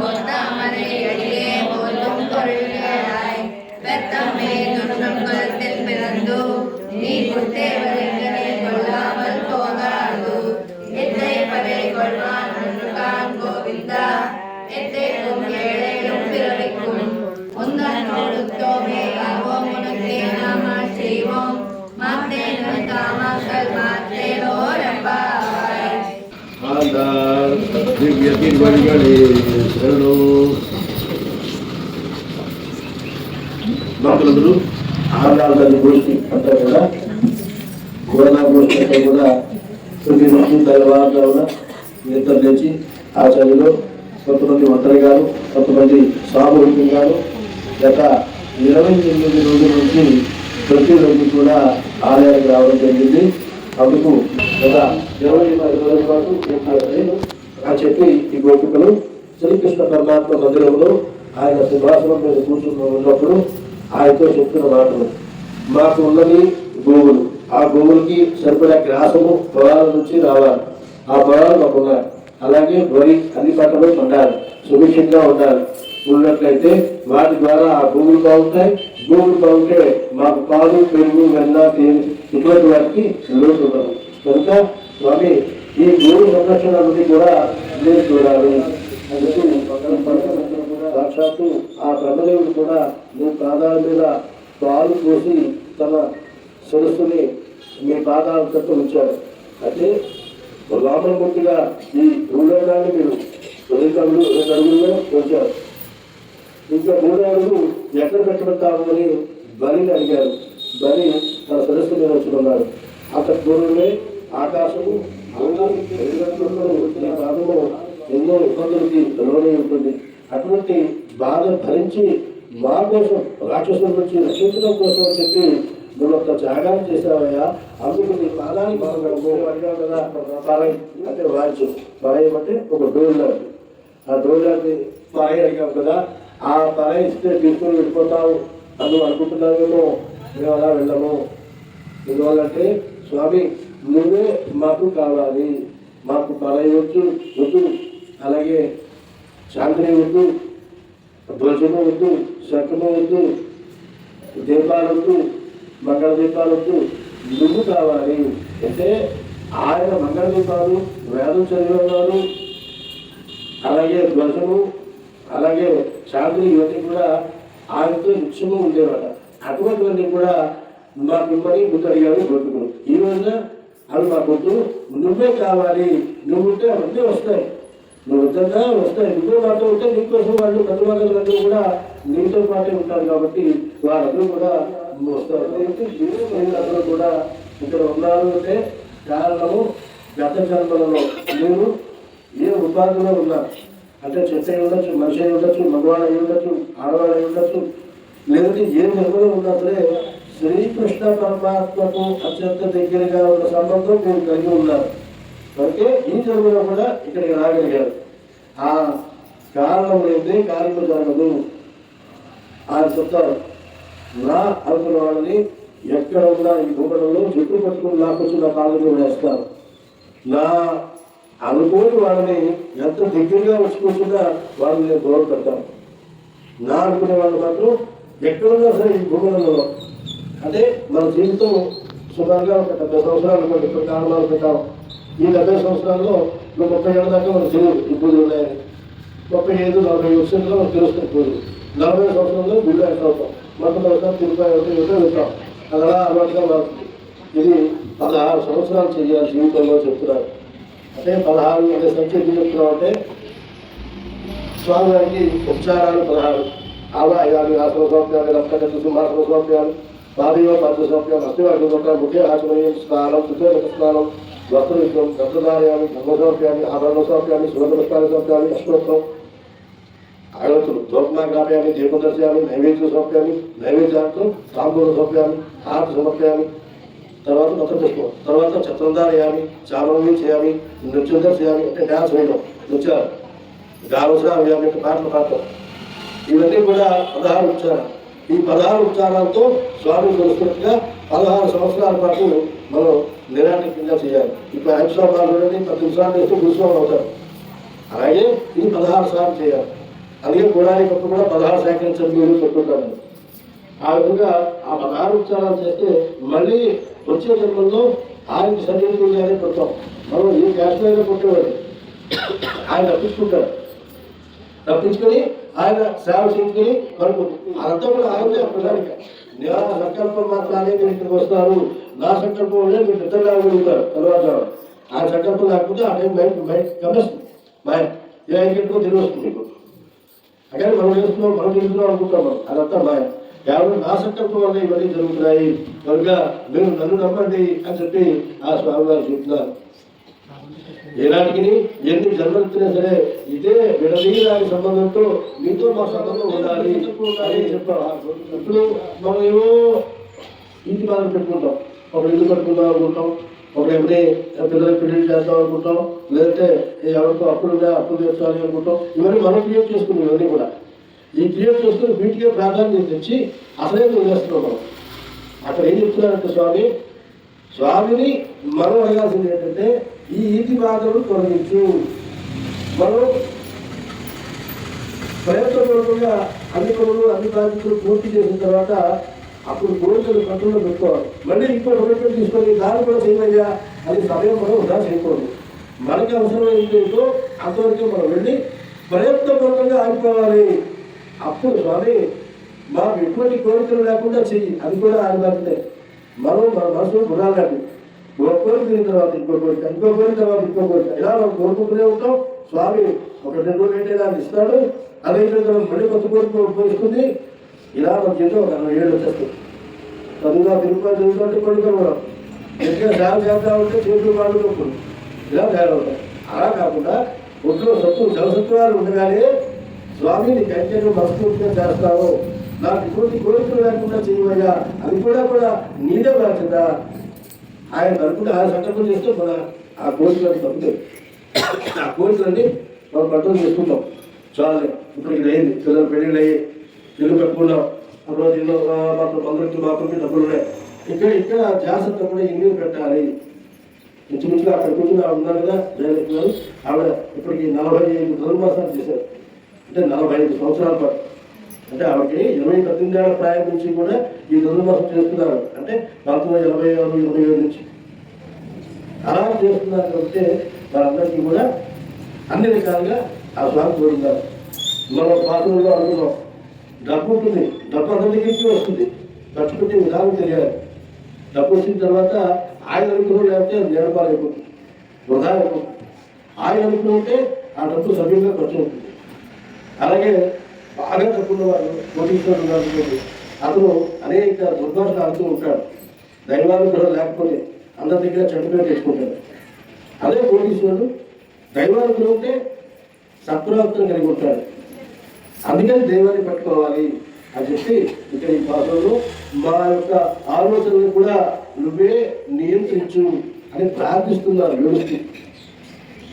പൊന്നാമനയടിയെ പോലും കൊള്ളുകയായി പെത്തമ്മയെ ദുഷ്ടകുലത്തിൽ പിറന്നു. നീ കുത്തേവരെ everybody got is hello. భక్తులందరూ ఆంధ్రాలు గోష్ఠి అంతా కూడా గోదా గోష్ఠి అంతా కూడా ప్రతి నుంచి తర్వాత నిద్ర లేచి ఆ చదివిలో కొంతమంది మంత్రి గారు కొంతమంది సాగు గారు గత ఇరవై ఎనిమిది రోజుల నుంచి ప్రతిరోజు కూడా ఆలయానికి రావడం జరిగింది అందుకు గత ఇరవై ఐదు రోజుల పాటు చెప్పారని ఆ చెప్పి ఈ గోపికలు శ్రీకృష్ణ పరమాత్మ మందిరంలో ఆయన సింహాసనం మీద కూర్చుని ఉన్నప్పుడు ఆయనతో చెప్తున్న మాటలు. మాకు ఉన్నది గోవులు. ఆ గోవులకి సరిపడా గ్రాసము పొలాల నుంచి రావాలి. ఆ పొలాలు మాకు ఉన్నాయి. అలాగే వరి అన్ని పంటలు పండాలి. సుభిక్షంగా ఉండాలి. ఉన్నట్లయితే వాటి ద్వారా ఆ భూములు బాగుంటాయి. భూములు బాగుంటే మాకు పాలు పెరుగు వెన్న తేనె ఇటువంటి వాటికి లోటు ఉండదు. కనుక స్వామి ఈ భూమి సంరక్షణ అనేది కూడా నేను చూడాలి. అని ఈ కూడా సాక్షాత్తు ఆ బ్రహ్మదేవుడు కూడా మీ పాదాల మీద పాలు పోసి తన సరస్సుని మీ పాదాల చుట్టూ ఉంచాడు. అంటే రామమూర్తిగా ఈ భూలోకాన్ని మీరు రెండు అడుగులు రెండు అడుగుల్లో ఇంకా మూడు అడుగులు ఎక్కడ పెట్టబడతాము అని బలిని అడిగారు. బలి తన సరస్సు మీద వచ్చుకున్నాడు అక్కడ పూర్వమే ఆకాశము భూమి, ఎన్నో ఇబ్బందులకి లోనే ఉంటుంది. అటువంటి బాధ భరించి మా కోసం రాక్షసుల నుంచి రక్షించడం కోసం అని చెప్పి నువ్వు ఒక త్యాగాన్ని చేసావయ్యా అందుకు నీ పాదాన్ని బాగున్నాము అడిగావు కదా పారాయి అంటే వాయించు. పారాయం అంటే ఒక డోర్ లాంటి ఆ డోర్ లాంటి పారాయి అడిగావు కదా. ఆ పారాయి ఇస్తే తీసుకుని వెళ్ళిపోతావు. అని అనుకుంటున్నావేమో. మేము అలా వెళ్ళము. ఎందువల్లంటే స్వామి నువ్వే మాకు కావాలి. మాకు పారాయి వద్దు అలాగే శాంతిని వద్దు ధ్వజము వద్దు శకము వద్దు దీపాలొద్దు మంగళ దీపాలొద్దు నువ్వు కావాలి. అంటే ఆయన మంగళ దీపాలు వేదం చదివేవారు అలాగే ధ్వజము అలాగే శాంతి ఇవన్నీ కూడా ఆయనతో నిత్యము ఉండేవాడు. అటువంటివన్నీ కూడా మాకు ఇమ్మని ముందు అడిగారు గొంతుకులు ఈ రోజున అవి మా నువ్వే కావాలి నువ్వు ఉంటే అవన్నీ వస్తాయి. నువ్వు వద్దన్నా వస్తాయి. నువ్వే మాతో ఉంటే నీకోసం వాళ్ళు కట్టుబాటులందరూ కూడా నీతో పాటే ఉంటారు కాబట్టి వారందరూ కూడా వస్తారు. కాబట్టి అందరూ కూడా ఇక్కడ ఉన్నారు అంటే కారణము గత జన్మలలో నేను ఏ ఉపాధిలో ఉన్నారు? అంటే చెత్త ఉండొచ్చు మనిషి అయి ఉండొచ్చు మగవాడు అయి ఉండొచ్చు ఆడవాడు అయి ఉండొచ్చు లేదంటే ఏ జన్మలో ఉన్నా సరే శ్రీకృష్ణ పరమాత్మకు అత్యంత దగ్గరగా ఉన్న సంబంధం మీరు కలిగి ఉన్నారు అందుకే ఈ జన్మలో కూడా ఇక్కడికి రాగలిగారు ఆ కారణం లేదే కార్యము జరగదు. ఆయన చెప్తారు నా అనుకున్న వాళ్ళని ఎక్కడ ఉన్నా ఈ భూపటంలో చుట్టూ పట్టుకుని లాక్కొచ్చి నా కాళ్ళ మీద వేస్తారు. నా అనుకోని వాళ్ళని ఎంత దగ్గరగా వచ్చి కూర్చున్నా వాళ్ళని నేను దూరం పెడతాను నా అనుకునే వాళ్ళు మాత్రం ఎక్కడున్నా సరే ఈ భూమండలంలో అంటే మన జీవితం సుమారుగా ఒక డెబ్బై సంవత్సరాలు అనుకోండి ఇప్పుడు కారణాలు పెట్టాం. ఈ డెబ్బై సంవత్సరాల్లో ఇప్పుడు ముప్పై ఏళ్ళ దాకా మనకు తెలియదు ఇబ్బందులు ఉన్నాయని. ముప్పై ఐదు నలభై వచ్చేలో మనకు తెలుస్తుంది ఇప్పుడు నలభై సంవత్సరంలో గుళ్ళు ఎంటర్ అవుతాం మొత్తం అవుతాం తిరుపతి అవుతాం ఇవన్నీ వెళ్తాం. అది అలా అలవాటుగా మారుతుంది. ఇది పదహారు సంవత్సరాలు చేయాలి జీవితంలో చెప్తున్నారు. అంటే పదహారు అనే సంఖ్య ఎందుకు చెప్తున్నాం అంటే స్వామివారికి ఉపచారాలు పదహారు. ఆవాయాలు ఆసన సౌక్యాలు రక్తగతి సింహాసన సౌక్యాలు పాదయో పాద సౌక్యాలు అస్థివాటి ఒక ముఖ్య ఆచమయం స్నానం సుచేత స్నానం వస్త్రయుద్ధం గంధదార్యాలు ధర్మ సౌక్యాన్ని ఆభరణ సౌక్యాన్ని సువర్ణపుష్పాల సౌక్యాన్ని అశ్వత్వం అడవుతులు ధూపనాగ్రామ్యాన్ని దీపదర్శయాలు నైవేద్య సౌక్యాన్ని నైవేద్యార్థం తాంబూల సౌక్యాన్ని హారతి సమర్పయాన్ని తర్వాత మొత్తం పుష్పం తర్వాత చత్రందారయామి చామరవి చేయాలి నృత్యం చేయాలి అంటే డ్యాన్స్ వేయడం నృత్యాలు గావసరాలు యాభై యొక్క పాటలు పాడటం. ఇవన్నీ కూడా పదహారు ఉచ్చారాలు ఈ పదహారు ఉచ్చారాలతో స్వామి కొలుస్తున్నట్టుగా పదహారు సంవత్సరాల పాటు మనం నిరాటంకంగా చేయాలి. ఇప్పుడు ఐదు సంవత్సరాలు చూడండి పది నిమిషాలు చేస్తే గురుస్వామి అవుతారు. అలాగే ఇది పదహారు సార్లు చేయాలి. అందుకే గుణానికి ఒక కూడా పదహారు సేకరించడం మీరు పెట్టుకుంటారు ఆ విధంగా ఆ పదహారు ఉచ్చారాలు చేస్తే మళ్ళీ వచ్చే జన్మల్లో ఆయనకి చేయాలని పెడతాం మనం ఈ క్యాస్ట్ మీద పుట్టేవాడు ఆయన తప్పించుకుంటాడు తప్పించుకొని ఆయన సేవ చేసుకుని మనకు అదంతా కూడా ఆయనే ప్రధానిక నా సంకల్పం మాత్రమే మీరు ఇక్కడికి వస్తారు. నా సంకల్పం వల్లే మీరు నిద్ర లేవగలుగుతారు తర్వాత ఆయన సంకల్పం లేకపోతే ఆ టైం మైండ్ మైండ్ గమనిస్తుంది మైండ్ ఏ ఐదుకో తిరిగి వస్తుంది మీకు అక్కడ మనం చేస్తున్నాం మనం చేస్తున్నాం అనుకుంటాం మనం. అదంతా మాయ కేవలం నా సంకల్పం వల్ల ఇవన్నీ జరుగుతున్నాయి. కనుక మీరు నన్ను నమ్మండి అని చెప్పి ఆ స్వామి గారు చెప్తున్నారు. ఏనాటికి ఎన్ని జన్మలుతున్నా సరే ఇదే విడదీయడానికి సంబంధంతో మీతో మా సంబంధం ఉండాలి అని చెప్పారు ఇప్పుడు మనం ఏమో ఇంటి బాధలు పెట్టుకుంటాం. ఒక ఇల్లు కట్టుకుందాం అనుకుంటాం. ఒక ఎవరి పిల్లలకి పెళ్ళి చేద్దాం అనుకుంటాం. లేదంటే ఎవరికో అప్పులు ఉన్నాయి అప్పులు తీర్చాలి అనుకుంటాం. ఇవన్నీ మనం క్రియేట్ చేసుకున్నాం ఇవన్నీ కూడా. ఈ క్రియేట్ చేసుకుని వీటికే ప్రాధాన్యత తెచ్చి అసలే వదిలేస్తున్నాం మనం. అక్కడ ఏం చెప్తున్నారంటే స్వామి? స్వామిని మనం అడగాల్సింది ఏంటంటే ఈ ఈతి బాధలు తొలగించు. మనం ప్రయత్నపూర్వకంగా అన్ని పనులు అన్ని బాధ్యతలు పూర్తి చేసిన తర్వాత అప్పుడు కోరికలు కంట్రోల్లో పెట్టుకోవాలి. మళ్ళీ ఇంకో రెండు తీసుకొని దాన్ని కూడా చేయమయ్యా అది సమయం మనం వృధా చేయకూడదు. మనకి అవసరమైంది ఏంటో అంతవరకు మనం వెళ్ళి ప్రయత్నపూర్వకంగా ఆగిపోవాలి. అప్పుడు స్వామి మాకు ఎటువంటి కోరికలు లేకుండా చెయ్యి. అది కూడా ఆయన మనం మన మనసులో గుణాలండి ఒక కోరిక తర్వాత ఇంకో కోరిక ఇంకో కోరిక తర్వాత ఇంకో కోరిక ఇలా మనం కోరుకుంటూనే ఉంటాం? స్వామి ఒక రెండు రోజులు ఏంటంటే నాకు ఇస్తాడు అదే తర్వాత మళ్ళీ కొత్త కోరిక ఉపయోగిస్తుంది ఇలా మన జీవితం ఒక అరవై ఏళ్ళు వచ్చేస్తుంది చదువుగా తిరుగుతా చదువుతుంటే కోరికలు కూడా ఎక్కడ సేవ చేస్తా ఉంటే చేతులు వాళ్ళు నొప్పులు ఇలా తయారవుతాయి అలా కాకుండా ఒంట్లో సత్తు జలసత్వాలు ఉండగానే స్వామిని కంటే మనస్ఫూర్తిగా చేస్తావు. నాకు ఇటువంటి కోరికలు లేకుండా చేయవయ్యా. అది కూడా కూడా నీదే బాధ్యత. ఆయన అనుకుంటే ఆయన సంకల్పం చేస్తే మన ఆ కోరికలను తప్పుతాయి. ఆ కోరికలన్నీ మనం కంట్రోల్ చేసుకుంటాం. చాలు ఇప్పుడు ఇక్కడ అయింది పిల్లలు పెళ్ళిళ్ళు అయ్యి ఇల్లు కట్టుకున్నాం ఆ రోజు ఇల్లు ఆ, మాకు మందులకి మాకు డబ్బులు ఉన్నాయి. ఇక్కడ ఇక్కడ జాగ్రత్త కూడా ఇల్లు పెట్టాలి ఇంచుమించుగా అక్కడ కూర్చుని ఆవిడ ఉన్నారు కదా జయలక్ష్మి ఆవిడ ఇప్పటికి నలభై ఐదు ధనుర్మాసాలు చేశారు. అంటే నలభై ఐదు సంవత్సరాల పాటు. అంటే ఆవిడకి ఇరవై పద్దెనిమిది ఏళ్ళ ప్రాయం నుంచి కూడా ఈ ధనుర్మాసం చేస్తున్నారు. అంటే పంతొమ్మిది ఎనభై ఆరు ఇరవై ఏడు నుంచి. అలా చేస్తున్నారు కాబట్టి వారందరికీ కూడా అన్ని రకాలుగా ఆ స్వామి కోరుతారు. మన పాత్రలో అనుకున్నాం. డబ్బు ఉంటుంది. డబ్బు అందరికీ వస్తుంది. ఖర్చు పెట్టే విధానం తెలియాలి. డబ్బు వచ్చిన తర్వాత ఆయన అనుకున్నాం లేకపోతే నేడపాలు అయిపోతుంది. వృధా అయిపోతుంది. ఆయన అనుకుంటే ఆ డబ్బు సభ్యంగా ఖర్చు అవుతుంది. అలాగే బాగా డబ్బున్న వాళ్ళు కోటీశ్వరుడు అతను అనేక దుర్భాషలు ఆడుతూ ఉంటాడు. కూడా లేకపోతే అందరి దగ్గర చెడ్డ తెచ్చుకుంటాడు అదే కోటీశ్వరుడు దైవానుగ్రహం ఉంటే సత్ప్రవర్తన కలిగి ఉంటాడు. అందుకని దైవాన్ని పట్టుకోవాలి అని చెప్పి ఇక్కడ ఈ భాషలో మా యొక్క ఆలోచనలు కూడా నువ్వే నియంత్రించు అని ప్రార్థిస్తున్నారు యోగి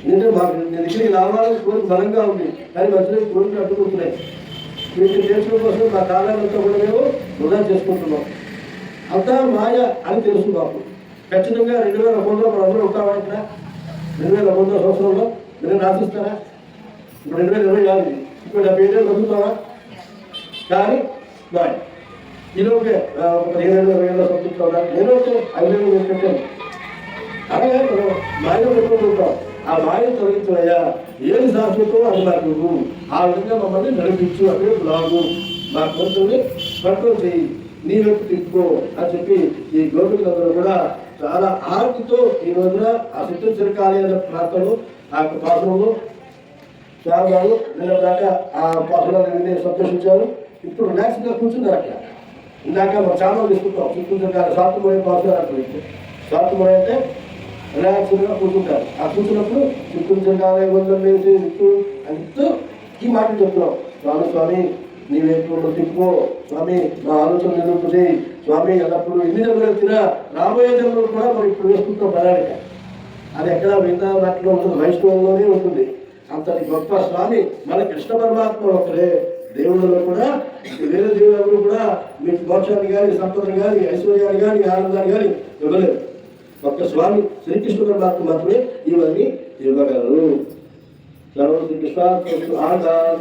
ఎందుకంటే మాకు నీ దగ్గరికి రావాలని కోరిక బలంగా ఉంది. కానీ మధ్యలో ఈ కోరికలు అడ్డుకుంటున్నాయి. మీకు చేసిన కోసం మా కాలాలంతా కూడా మేము వృధా చేసుకుంటున్నాం. అంతా మాయ అని తెలుసు మాకు. ఖచ్చితంగా రెండు వేల మూడులో మనం అందరూ ఉంటామా రెండు వేల మూడో సంవత్సరంలో మీరు రాసిస్తారా? ఇప్పుడు రెండు వేల ఇరవై ఆరు ఇప్పుడు డెబ్బై ఏళ్ళు బతుకుతావా? కానీ మాయ ఈలోపే పదిహేను ఏళ్ళు ఇరవై ఏళ్ళు సంతృప్తి నేను అయితే ఐదు ఏళ్ళు పెట్టాను. అలాగే మనం మాయను పెట్టుకుంటుంటాం ఆ మాయను తొలగించవయ్యా ఏది సాధ్యతో అది నాకు నువ్వు ఆ విధంగా మమ్మల్ని నడిపించు అక్కడ బ్లాగు మా కోరికల్ని కంట్రోల్ చేయి. నీ వైపు తిప్పుకో అని చెప్పి ఈ గోపికలందరూ కూడా చాలా ఆర్తితో ఈ రోజున ఆ సిద్ధం చిరకాలి అనే ప్రాంతంలో ఆ యొక్క పాత్రలో చాలా బాగా దాకా ఆ పాత్రలను సంతోషించారు. ఇప్పుడు రిలాక్స్గా కూర్చున్నారు అక్కడ. ఇందాక మనం చాలా తీసుకుంటాం. చూసుకుంటారు సాత్ మోయే పాత్ర అంటారు సాత్ అంటే రిలాక్స్గా కూర్చుంటారు. ఆ కూర్చున్నప్పుడు చిక్కుంటారు వందలు వేసి చుట్టూ అంటూ ఈ మాట చెప్తున్నాం. స్వామి స్వామి నీవేపు తిప్పుకో. స్వామి నా ఆలోచన నిలుపు స్వామి ఎల్లప్పుడు ఎన్ని జన్మలు వచ్చినా రాబోయే జన్మలు కూడా మనం ఇప్పుడు వేసుకుంటాం ప్రణాళిక అది ఎక్కడ మిగతా వాటిలో ఉంటుంది వైష్ణవంలోనే ఉంటుంది. అంతటి గొప్ప స్వామి మన కృష్ణ పరమాత్మ ఒకరే దేవుళ్ళలో కూడా వేరే దేవుడు కూడా మీకు మోక్షాన్ని కానీ సంపదను కానీ ఐశ్వర్యాన్ని కానీ ఆనందాన్ని కానీ ఇవ్వలేదు. ఒక్క స్వామి శ్రీకృష్ణుడు మాకు మాత్రమే ఇవన్నీ ఇవ్వగలరు. సర్వ శ్రీకృష్ణ విశ్వాస ఆధార్